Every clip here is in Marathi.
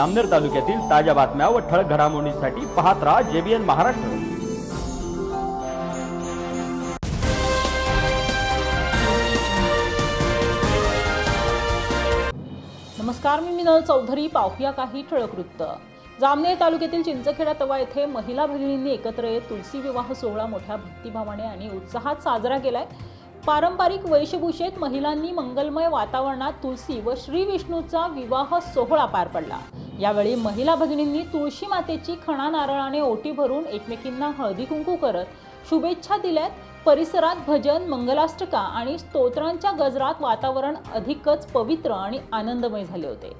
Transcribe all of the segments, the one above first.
अमनेर तालुक्यातील ताज्या बातम्या व ठळक घडामोडींसाठी पाहत राहा जेबीएन महाराष्ट्र. नमस्कार मी मिनल चौधरी. पाहूया काही ठळक वृत्त. जामनेर तालुक्यातील चिंचखेडा तवा येथे महिला भगिनींनी एकत्र येत तुलसी विवाह सोहळा मोठ्या भक्तिभावाने आणि उत्साहात साजरा केलाय. पारंपरिक वेशभूषेत महिलांनी मंगलमय वातावरणात तुलसी व श्री विष्णूचा विवाह सोहळा पार पडला. यावेळी महिला भगिनींनी तुळशी मातेची खणा नारळाने ओटी भरून एकमेकींना हळदी कुंकू करत शुभेच्छा दिल्यात. परिसरात भजन मंगलाष्टका आणि स्तोत्रांच्या गजरात वातावरण अधिकच पवित्र आणि आनंदमय झाले होते.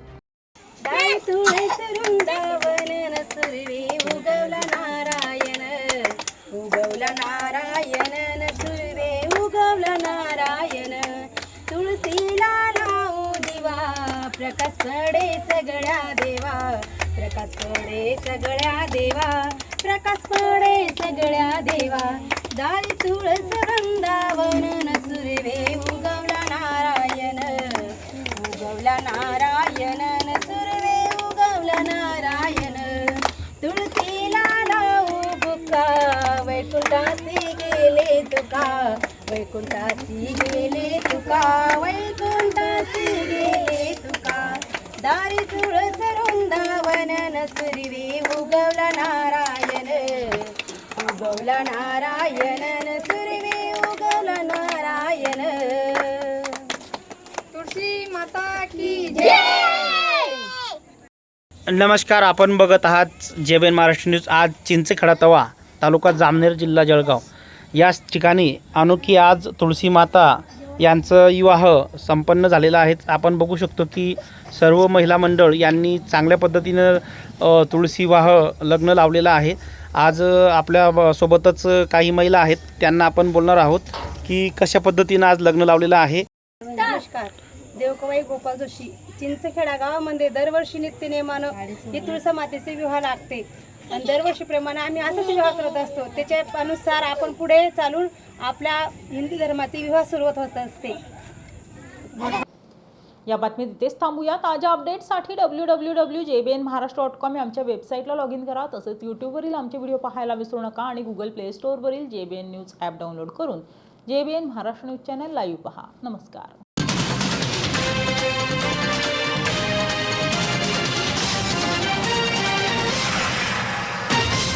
नारायण. उगवला नारायण प्रकाश पडे सगळ्या देवा प्रकाश पडे सगळ्या देवा प्रकाश पडे सगळ्या देवा. दारी तुळस वृंदावन नसुरवे उगवला नारायण उगवला नारायण नसुरवे उगवला नारायण. तुळशीला लावू बुका वैकुंठासी गेले तुका वैकुंठासी गेले तुका वैकुंठासी गेले तुका. दारी तुळस नसुरवे उगवला नारायण. उगवला नारायण नसुरवे उगवला नारायण. तुळशी माता की जय! नमस्कार आपण बघत आहात जेबेन महाराष्ट्र न्यूज. आज चिंचखेडा तवा तालुका जामनेर जिल्हा जळगाव. याच ठिकाणी अनोखी आज तुळशी माता यांचं विवाह संपन्न झालेला आहे आपण बघू शकतो की सर्व महिला मंडळ यांनी चांगल्या पद्धतीनं तुळशी विवाह लग्न लावलेलं आहे. आज आपल्या सोबतच काही महिला आहेत. त्यांना आपण बोलणार आहोत की कशा पद्धतीनं आज लग्न लावलेलं आहे. नमस्कार. देवकवाई गोपाल जोशी. चिंचखेडा गावामध्ये दरवर्षी नित्य नेमानं ही तुळसा मातेचे विवाह लागते. आणि दरवर्षीप्रमाणे आम्ही असाच विवाह करत असतो. त्याच्या अनुसार आपण पुढे चालून आपल्या हिंदू धर्माचे विवाह सुरुवात होत असते. या बातमीत इथेच थांबूया. ताज्या अपडेटसाठी W W W J B N Maharashtra dot com या आमच्या वेबसाईटला लॉग इन करा. तसंच यूट्यूबवरील आमचे व्हिडिओ पाहायला विसरू नका आणि Google play स्टोअरवरील J B N news app download करून J B N Maharashtra news channel live पहा. नमस्कार.